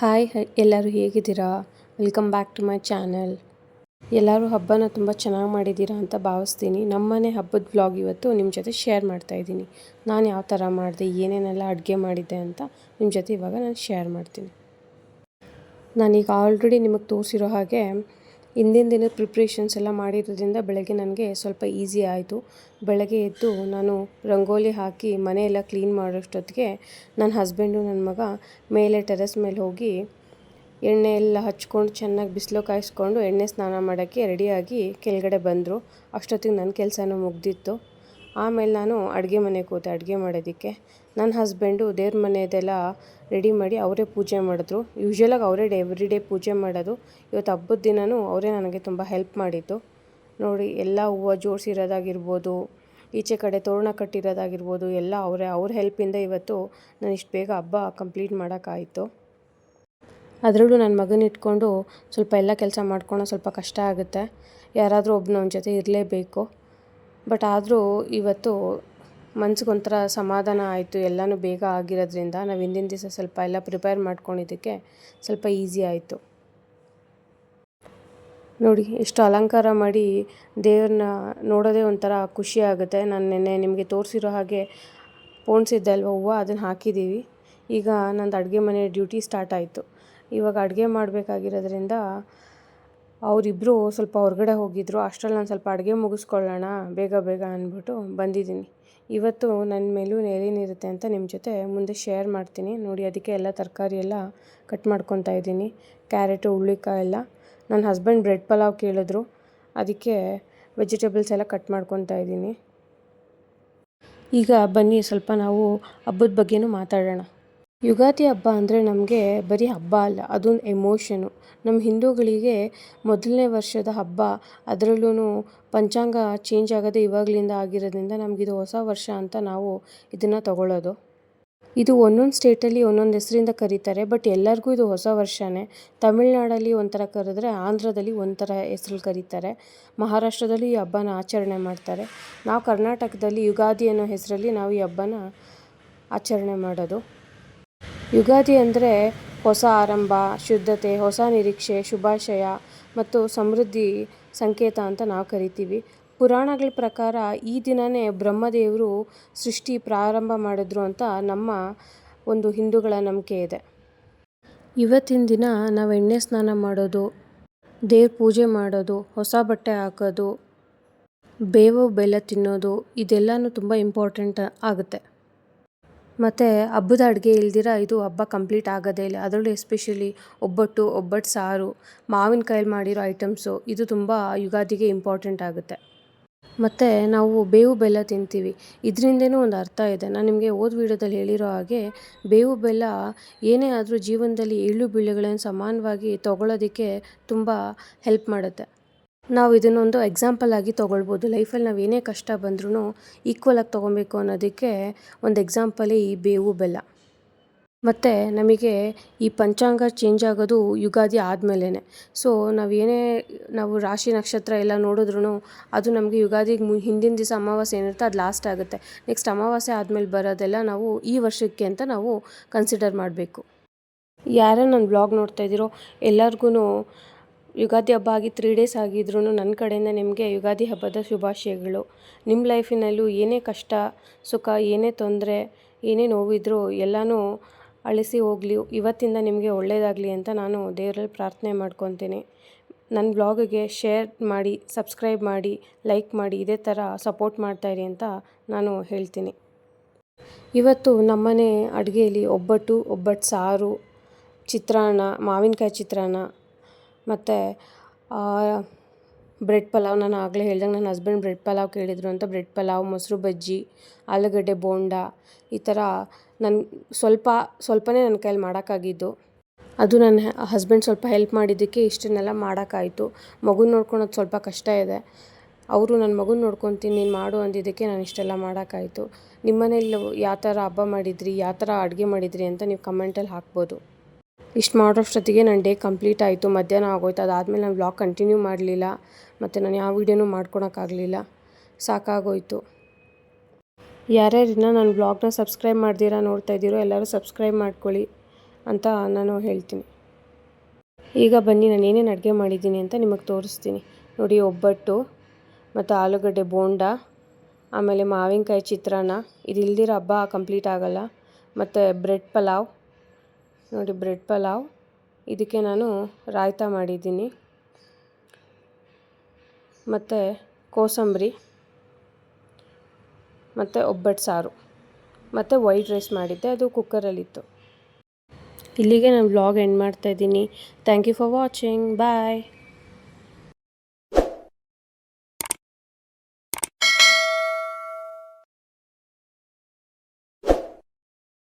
Hi ಎಲ್ಲರೂ ಹೇಗಿದ್ದೀರಾ? Welcome back to my channel ಎಲ್ಲರೂ ಹಬ್ಬನ ತುಂಬ ಚೆನ್ನಾಗಿ ಮಾಡಿದ್ದೀರಾ ಅಂತ ಭಾವಿಸ್ತೀನಿ. ನಮ್ಮನೆ ಹಬ್ಬದ ವ್ಲಾಗ್ ಇವತ್ತು ನಿಮ್ಮ ಜೊತೆ ಶೇರ್ ಮಾಡ್ತಾ ಇದ್ದೀನಿ. ನಾನು ಯಾವ ಥರ ಮಾಡಿದೆ, ಏನೇನೆಲ್ಲ ಅಡುಗೆ ಮಾಡಿದ್ದೆ ಅಂತ ನಿಮ್ಮ ಜೊತೆ ಇವಾಗ ನಾನು ಶೇರ್ ಮಾಡ್ತೀನಿ. ನಾನೀಗ ಆಲ್ರೆಡಿ ನಿಮಗೆ ತೋರಿಸಿರೋ ಹಾಗೆ ಹಿಂದಿನ ದಿನದ ಪ್ರಿಪ್ರೇಷನ್ಸ್ ಎಲ್ಲ ಮಾಡಿರೋದ್ರಿಂದ ಬೆಳಗ್ಗೆ ನನಗೆ ಸ್ವಲ್ಪ ಈಸಿ ಆಯಿತು. ಬೆಳಗ್ಗೆ ಎದ್ದು ನಾನು ರಂಗೋಲಿ ಹಾಕಿ ಮನೆಯೆಲ್ಲ ಕ್ಲೀನ್ ಮಾಡೋಷ್ಟೊತ್ತಿಗೆ ನನ್ನ ಹಸ್ಬೆಂಡು ನನ್ನ ಮಗ ಮೇಲೆ ಟೆರೆಸ್ ಮೇಲೆ ಹೋಗಿ ಎಣ್ಣೆ ಎಲ್ಲ ಹಚ್ಕೊಂಡು ಚೆನ್ನಾಗಿ ಬಿಸಿಲು ಕಾಯಿಸ್ಕೊಂಡು ಎಣ್ಣೆ ಸ್ನಾನ ಮಾಡೋಕ್ಕೆ ರೆಡಿಯಾಗಿ ಕೆಳಗಡೆ ಬಂದರು. ಅಷ್ಟೊತ್ತಿಗೆ ನನ್ನ ಕೆಲಸನೂ ಮುಗ್ದಿತ್ತು. ಆಮೇಲೆ ನಾನು ಅಡುಗೆ ಮನೆಗೆ ಕೂತೆ ಅಡುಗೆ ಮಾಡೋದಕ್ಕೆ ನನ್ನ ಹಸ್ಬೆಂಡು ದೇವ್ರ ಮನೆಯದೆಲ್ಲ ರೆಡಿ ಮಾಡಿ ಅವರೇ ಪೂಜೆ ಮಾಡಿದ್ರು. ಯೂಶ್ವಲಾಗಿ ಅವರೇ ಡೇ ಎವ್ರಿ ಡೇ ಪೂಜೆ ಮಾಡೋದು. ಇವತ್ತು ಹಬ್ಬದ ದಿನವೂ ಅವರೇ ನನಗೆ ತುಂಬ ಹೆಲ್ಪ್ ಮಾಡಿದ್ದು. ನೋಡಿ, ಎಲ್ಲ ಹೂವು ಜೋಡಿಸಿರೋದಾಗಿರ್ಬೋದು, ಈಚೆ ಕಡೆ ತೋರಣ ಕಟ್ಟಿರೋದಾಗಿರ್ಬೋದು, ಎಲ್ಲ ಅವರೇ ಅವ್ರ ಹೆಲ್ಪಿಂದ ಇವತ್ತು ನಾನು ಇಷ್ಟು ಬೇಗ ಹಬ್ಬ ಕಂಪ್ಲೀಟ್ ಮಾಡೋಕ್ಕಾಯಿತು. ಅದರಲ್ಲೂ ನನ್ನ ಮಗನ ಇಟ್ಕೊಂಡು ಸ್ವಲ್ಪ ಎಲ್ಲ ಕೆಲಸ ಮಾಡ್ಕೊಳ್ಳೋ ಸ್ವಲ್ಪ ಕಷ್ಟ ಆಗುತ್ತೆ. ಯಾರಾದರೂ ಒಬ್ಬನ ಅವನ ಜೊತೆ ಇರಲೇಬೇಕು. ಬಟ್ ಆದರೂ ಇವತ್ತು ಮನ್ಸಿಗೊಂಥರ ಸಮಾಧಾನ ಆಯಿತು, ಎಲ್ಲನೂ ಬೇಗ ಆಗಿರೋದ್ರಿಂದ ನಾವು ಹಿಂದಿನ ದಿವಸ ಸ್ವಲ್ಪ ಎಲ್ಲ ಪ್ರಿಪೇರ್ ಮಾಡ್ಕೊಂಡಿದ್ದಕ್ಕೆ ಸ್ವಲ್ಪ ಈಸಿ ಆಯಿತು. ನೋಡಿ ಎಷ್ಟು ಅಲಂಕಾರ ಮಾಡಿ ದೇವ್ರನ್ನ ನೋಡೋದೇ ಒಂಥರ ಖುಷಿ ಆಗುತ್ತೆ. ನಾನು ನೆನ್ನೆ ನಿಮಗೆ ತೋರಿಸಿರೋ ಹಾಗೆ ಪೋಣಿಸಿದ್ದೆ ಅಲ್ವ, ಹೂವು ಅದನ್ನು ಹಾಕಿದ್ದೀವಿ ಈಗ ನಂದು ಅಡುಗೆ ಮನೆ ಡ್ಯೂಟಿ ಸ್ಟಾರ್ಟ್ ಆಯಿತು. ಇವಾಗ ಅಡುಗೆ ಮಾಡಬೇಕಾಗಿರೋದ್ರಿಂದ ಅವರಿಬ್ಬರು ಸ್ವಲ್ಪ ಹೊರಗಡೆ ಹೋಗಿದ್ದರು ಅಷ್ಟರಲ್ಲಿ ನಾನು ಸ್ವಲ್ಪ ಅಡುಗೆ ಮುಗಿಸ್ಕೊಳ್ಳೋಣ, ಬೇಗ ಬೇಗ ಅಂದ್ಬಿಟ್ಟು ಬಂದಿದ್ದೀನಿ. ಇವತ್ತು ನನ್ನ ಮೇಲೂ ಏನೇನಿರುತ್ತೆ ಅಂತ ನಿಮ್ಮ ಜೊತೆ ಮುಂದೆ ಶೇರ್ ಮಾಡ್ತೀನಿ. ನೋಡಿ, ಅದಕ್ಕೆ ಎಲ್ಲ ತರಕಾರಿ ಎಲ್ಲ ಕಟ್ ಮಾಡ್ಕೊತಾ ಇದ್ದೀನಿ. ಕ್ಯಾರೆಟು ಹುಳ್ಳಿಕಾಯಿ ಎಲ್ಲ. ನನ್ನ ಹಸ್ಬೆಂಡ್ ಬ್ರೆಡ್ ಪಲಾವ್ ಕೇಳಿದ್ರು. ಅದಕ್ಕೆ ವೆಜಿಟೇಬಲ್ಸ್ ಎಲ್ಲ ಕಟ್ ಮಾಡ್ಕೊತಾ ಇದ್ದೀನಿ. ಈಗ ಬನ್ನಿ, ಸ್ವಲ್ಪ ನಾವು ಹಬ್ಬದ ಬಗ್ಗೆನೂ ಮಾತಾಡೋಣ. ಯುಗಾದಿ ಹಬ್ಬ ಅಂದರೆ ನಮಗೆ ಬರೀ ಹಬ್ಬ ಅಲ್ಲ ಅದೊಂದು ಎಮೋಷನು ನಮ್ಮ ಹಿಂದೂಗಳಿಗೆ ಮೊದಲನೇ ವರ್ಷದ ಹಬ್ಬ ಅದರಲ್ಲೂ ಪಂಚಾಂಗ ಚೇಂಜ್ ಆಗೋದೇ ಇವಾಗಲಿಂದ ಆಗಿರೋದ್ರಿಂದ ನಮಗಿದು ಹೊಸ ವರ್ಷ ಅಂತ ನಾವು ಇದನ್ನು ತಗೊಳ್ಳೋದು ಇದು ಒಂದೊಂದು ಸ್ಟೇಟಲ್ಲಿ ಒಂದೊಂದು ಹೆಸರಿಂದ ಕರೀತಾರೆ ಬಟ್ ಎಲ್ಲರಿಗೂ ಇದು ಹೊಸ ವರ್ಷನೇ. ತಮಿಳ್ನಾಡಲ್ಲಿ ಒಂಥರ ಕರೆದ್ರೆ ಆಂಧ್ರದಲ್ಲಿ ಒಂಥರ ಹೆಸರು ಕರೀತಾರೆ. ಮಹಾರಾಷ್ಟ್ರದಲ್ಲಿ ಈ ಹಬ್ಬನ ಆಚರಣೆ ಮಾಡ್ತಾರೆ. ನಾವು ಕರ್ನಾಟಕದಲ್ಲಿ ಯುಗಾದಿ ಅನ್ನೋ ಹೆಸರಲ್ಲಿ ನಾವು ಈ ಹಬ್ಬನ ಆಚರಣೆ ಮಾಡೋದು. ಯುಗಾದಿ ಅಂದರೆ ಹೊಸ ಆರಂಭ, ಶುದ್ಧತೆ, ಹೊಸ ನಿರೀಕ್ಷೆ, ಶುಭಾಶಯ ಮತ್ತು ಸಮೃದ್ಧಿ ಸಂಕೇತ ಅಂತ ನಾವು ಕರಿತೀವಿ. ಪುರಾಣಗಳ ಪ್ರಕಾರ ಈ ದಿನವೇ ಬ್ರಹ್ಮದೇವರು ಸೃಷ್ಟಿ ಪ್ರಾರಂಭ ಮಾಡಿದ್ರು ಅಂತ ನಮ್ಮ ಒಂದು ಹಿಂದೂಗಳ ನಂಬಿಕೆ ಇದೆ. ಇವತ್ತಿನ ದಿನ ನಾವು ಎಣ್ಣೆ ಸ್ನಾನ ಮಾಡೋದು, ದೇವ್ರ ಪೂಜೆ ಮಾಡೋದು, ಹೊಸ ಬಟ್ಟೆ ಹಾಕೋದು, ಬೇವು, ಬೆಲ್ಲ ತಿನ್ನೋದು, ಇದೆಲ್ಲನೂ ತುಂಬ ಇಂಪಾರ್ಟೆಂಟ್ ಆಗುತ್ತೆ. ಮತ್ತು ಹಬ್ಬದ ಅಡುಗೆ ಇಲ್ದಿರ ಇದು ಹಬ್ಬ ಕಂಪ್ಲೀಟ್ ಆಗೋದೇ ಇಲ್ಲ. ಅದರಲ್ಲೂ ಎಸ್ಪೆಷಲಿ ಒಬ್ಬಟ್ಟು ಒಬ್ಬಟ್ಟು ಸಾರು ಮಾವಿನಕಾಯಲ್ಲಿ ಮಾಡಿರೋ ಐಟಮ್ಸು ಇದು ತುಂಬ ಯುಗಾದಿಗೆ ಇಂಪಾರ್ಟೆಂಟ್ ಆಗುತ್ತೆ. ಮತ್ತು ನಾವು ಬೇವು ಬೆಲ್ಲ ತಿಂತೀವಿ. ಇದರಿಂದೇನೂ ಒಂದು ಅರ್ಥ ಇದೆ. ನಾನು ನಿಮಗೆ ಓದ್ ವಿಡಿಯೋದಲ್ಲಿ ಹೇಳಿರೋ ಹಾಗೆ, ಬೇವು ಬೆಲ್ಲ ಏನೇ ಆದರೂ ಜೀವನದಲ್ಲಿ ಏಳು ಬೀಳುಗಳನ್ನು ಸಮಾನವಾಗಿ ತೊಗೊಳೋದಕ್ಕೆ ತುಂಬ ಹೆಲ್ಪ್ ಮಾಡುತ್ತೆ. ನಾವು ಇದನ್ನೊಂದು ಎಕ್ಸಾಂಪಲ್ ಆಗಿ ತೊಗೊಳ್ಬೋದು. ಲೈಫಲ್ಲಿ ನಾವು ಏನೇ ಕಷ್ಟ ಬಂದ್ರೂ ಆಗಿ ತೊಗೊಬೇಕು ಅನ್ನೋದಕ್ಕೆ ಒಂದು ಎಕ್ಸಾಂಪಲೇ ಈ ಬೇವು ಬೆಲ್ಲ. ಮತ್ತು ನಮಗೆ ಈ ಪಂಚಾಂಗ ಚೇಂಜ್ ಆಗೋದು ಯುಗಾದಿ ಆದಮೇಲೇ ಸೊ ನಾವು ಏನೇ, ನಾವು ರಾಶಿ ನಕ್ಷತ್ರ ಎಲ್ಲ ನೋಡಿದ್ರೂ ಅದು ನಮಗೆ ಯುಗಾದಿಗೆ ಮು, ಹಿಂದಿನ ದಿವಸ ಅಮಾವಾಸ್ಯೆ ಏನಿರುತ್ತೆ ಅದು ಲಾಸ್ಟ್ ಆಗುತ್ತೆ. ನೆಕ್ಸ್ಟ್ ಅಮಾವಾಸ್ಯೆ ಆದಮೇಲೆ ಬರೋದೆಲ್ಲ ನಾವು ಈ ವರ್ಷಕ್ಕೆ ಅಂತ ನಾವು ಕನ್ಸಿಡರ್ ಮಾಡಬೇಕು. ಯಾರೇ ನನ್ನ ಬ್ಲಾಗ್ ನೋಡ್ತಾ ಇದ್ದೀರೋ ಎಲ್ಲರಿಗೂ ಯುಗಾದಿ ಹಬ್ಬ ಆಗಿ ತ್ರೀ ಡೇಸ್ ಆಗಿದ್ರೂ ನನ್ನ ಕಡೆಯಿಂದ ನಿಮಗೆ ಯುಗಾದಿ ಹಬ್ಬದ ಶುಭಾಶಯಗಳು. ನಿಮ್ಮ ಲೈಫಿನಲ್ಲೂ ಏನೇ ಕಷ್ಟ, ಸುಖ, ಏನೇ ತೊಂದರೆ, ಏನೇ ನೋವಿದ್ರೂ ಎಲ್ಲನೂ ಅಳಿಸಿ ಹೋಗಲಿ, ಇವತ್ತಿಂದ ನಿಮಗೆ ಒಳ್ಳೆಯದಾಗಲಿ ಅಂತ ನಾನು ದೇವರಲ್ಲಿ ಪ್ರಾರ್ಥನೆ ಮಾಡ್ಕೊತೀನಿ. ನನ್ನ ಬ್ಲಾಗಿಗೆ ಶೇರ್ ಮಾಡಿ ಸಬ್ಸ್ಕ್ರೈಬ್ ಮಾಡಿ ಲೈಕ್ ಮಾಡಿ, ಇದೇ ಥರ ಸಪೋರ್ಟ್ ಮಾಡ್ತಾಯಿರಿ ಅಂತ ನಾನು ಹೇಳ್ತೀನಿ. ಇವತ್ತು ನಮ್ಮನೆ ಅಡುಗೆಯಲ್ಲಿ ಒಬ್ಬಟ್ಟು ಒಬ್ಬಟ್ಟು ಸಾರು, ಚಿತ್ರಾನ್ನ, ಮಾವಿನಕಾಯಿ ಚಿತ್ರಾನ್ನ ಮತ್ತು ಬ್ರೆಡ್ ಪಲಾವ್ ನಾನು ಆಗಲೇ ಹೇಳ್ದಂಗೆ ನನ್ನ ಹಸ್ಬೆಂಡ್ ಬ್ರೆಡ್ ಪಲಾವ್ ಕೇಳಿದರು ಅಂತ. ಬ್ರೆಡ್ ಪಲಾವ್, ಮೊಸರು ಬಜ್ಜಿ, ಆಲೂಗಡ್ಡೆ ಬೋಂಡ ಈ ಥರ ನನ್ನ ಸ್ವಲ್ಪ, ಸ್ವಲ್ಪನೇ ನನ್ನ ಕೈಯಲ್ಲಿ ಮಾಡೋಕ್ಕಾಗಿದ್ದು. ಅದು ನನ್ನ ಹಸ್ಬೆಂಡ್ ಸ್ವಲ್ಪ ಹೆಲ್ಪ್ ಮಾಡಿದ್ದಕ್ಕೆ ಇಷ್ಟನ್ನೆಲ್ಲ ಮಾಡೋಕ್ಕಾಯಿತು. ಮಗುನ ನೋಡ್ಕೊಳೋದು ಸ್ವಲ್ಪ ಕಷ್ಟ ಇದೆ. ಅವರು ನನ್ನ ಮಗುನ ನೋಡ್ಕೊತೀನಿ, ನೀನು ಮಾಡು ಅಂದಿದ್ದಕ್ಕೆ ನಾನು ಇಷ್ಟೆಲ್ಲ ಮಾಡೋಕ್ಕಾಯಿತು. ನಿಮ್ಮ ಮನೇಲಿ ಯಾವ ಥರ ಹಬ್ಬ ಮಾಡಿದ್ರಿ, ಯಾವ ಥರ ಅಡುಗೆ ಮಾಡಿದ್ರಿ ಅಂತ ನೀವು ಕಮೆಂಟಲ್ಲಿ ಹಾಕ್ಬೋದು. ಇಷ್ಟು ಮಾಡೋಷ್ಟೊತ್ತಿಗೆ ನನ್ನ ಡೇ ಕಂಪ್ಲೀಟ್ ಆಯಿತು, ಮಧ್ಯಾಹ್ನ ಆಗೋಯ್ತು, ಅದಾದಮೇಲೆ ನಾನು ವ್ಲಾಗ್ ಕಂಟಿನ್ಯೂ ಮಾಡಲಿಲ್ಲ, ಮತ್ತು ನಾನು ಯಾವ ವೀಡಿಯೋನೂ ಮಾಡ್ಕೊಳಕ್ಕಾಗಲಿಲ್ಲ. ಸಾಕಾಗೋಯ್ತು. ಯಾರ್ಯಾರು ಇನ್ನೂ ನನ್ನ ಬ್ಲಾಗ್ನ ಸಬ್ಸ್ಕ್ರೈಬ್ ಮಾಡ್ದಿರಾ ನೋಡ್ತಾ ಇದ್ದೀರೋ ಎಲ್ಲರೂ ಸಬ್ಸ್ಕ್ರೈಬ್ ಮಾಡ್ಕೊಳ್ಳಿ ಅಂತ ನಾನು ಹೇಳ್ತೀನಿ. ಈಗ ಬನ್ನಿ, ನಾನು ಏನೇನು ಅಡುಗೆ ಮಾಡಿದ್ದೀನಿ ಅಂತ ನಿಮಗೆ ತೋರಿಸ್ತೀನಿ. ನೋಡಿ, ಒಬ್ಬಟ್ಟು ಮತ್ತು ಆಲೂಗಡ್ಡೆ ಬೋಂಡ, ಆಮೇಲೆ ಮಾವಿನಕಾಯಿ ಚಿತ್ರಾನ್ನ ಇದು ಇಲ್ದಿರೋ ಹಬ್ಬ ಕಂಪ್ಲೀಟ್ ಆಗೋಲ್ಲ, ಮತ್ತು ಬ್ರೆಡ್ ಪಲಾವ್ ನೋಡಿ, ಬ್ರೆಡ್ ಪಲಾವ್. ಇದಕ್ಕೆ ನಾನು ರಾಯ್ತ ಮಾಡಿದ್ದೀನಿ. ಮತ್ತು ಕೋಸಂಬರಿ. ಮತ್ತು ಒಬ್ಬಟ್ಟು ಸಾರು. ಮತ್ತು ವೈಟ್ ರೈಸ್ ಮಾಡಿದ್ದೆ, ಅದು ಕುಕ್ಕರಲ್ಲಿತ್ತು. ಇಲ್ಲಿಗೆ ನಾನು ಬ್ಲಾಗ್ ಎಂಡ್ ಮಾಡ್ತಾಯಿದ್ದೀನಿ thank you for watching. Bye.